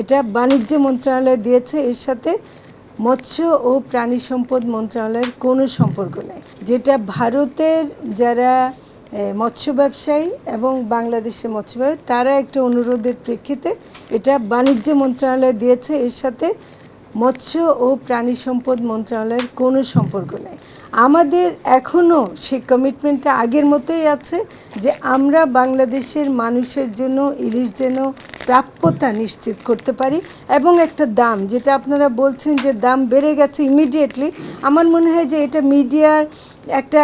এটা বাণিজ্য মন্ত্রণালয় দিয়েছে। এর সাথে মৎস্য ও প্রাণী সম্পদ মন্ত্রণালয়ের কোনো সম্পর্ক নেই। যেটা ভারতের যারা মৎস্য ব্যবসায়ী এবং বাংলাদেশে মৎস্য ব্যবসায়ী, তারা একটা অনুরোধের প্রেক্ষিতে এটা বাণিজ্য মন্ত্রণালয় দিয়েছে। এর সাথে মৎস্য ও প্রাণী সম্পদ মন্ত্রণালয়ের কোনো সম্পর্ক নেই। আমাদের এখনও সেই কমিটমেন্টটা আগের মতোই আছে যে আমরা বাংলাদেশের মানুষের জন্য, ইলিশ যেন প্রাপ্যতা নিশ্চিত করতে পারি এবং একটা দাম, যেটা আপনারা বলছেন যে দাম বেড়ে গেছে ইমিডিয়েটলি আমার মনে হয় যে এটা মিডিয়ার একটা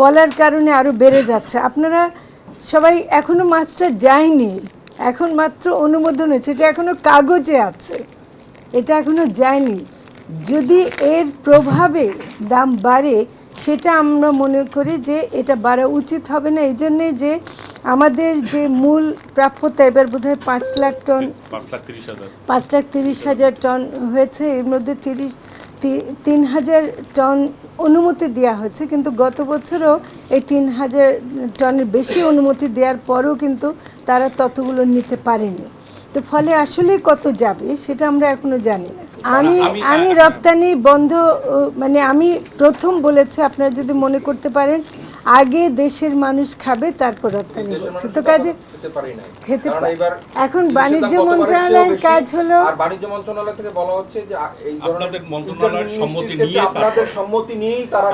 বলার কারণে আরও বেড়ে যাচ্ছে। আপনারা সবাই এখনও মাছটা যায়নি, এখন মাত্র অনুমোদন হয়েছে, এটা এখনও কাগজে আছে, এটা এখনও যায়নি। যদি এর প্রভাবে দাম বাড়ে সেটা আমরা মনে করি যে এটা বাড়া উচিত হবে না। এই জন্যে যে আমাদের যে মূল প্রাপ্যতা এবার বোধহয় পাঁচ লাখ টন পাঁচ লাখ তিরিশ হাজার। টন হয়েছে এর মধ্যে তিরিশ তিন হাজার টন অনুমতি দেওয়া হয়েছে কিন্তু গত বছরও এই তিন হাজার টনের বেশি অনুমতি দেওয়ার পরও কিন্তু তারা ততগুলো নিতে পারেনি। তো ফলে আসলে কত যাবে সেটা আমরা এখনও জানি না। আমি আমি- রপ্তানি বন্ধ মানে আমি প্রথম বলেছি আপনারা যদি মনে করতে পারেন আগে দেশের মানুষ খাবে তারপর রপ্তানি করছে। তো কাজে খেতে এখন বাণিজ্য মন্ত্রণালয়ের কাজ হলো আর বাণিজ্য মন্ত্রণালয় থেকে বলা হচ্ছে যে এই ধরনের মন্ত্রণালয়ের সম্মতি নিয়ে আপনাদের সম্মতি নিয়েই তারা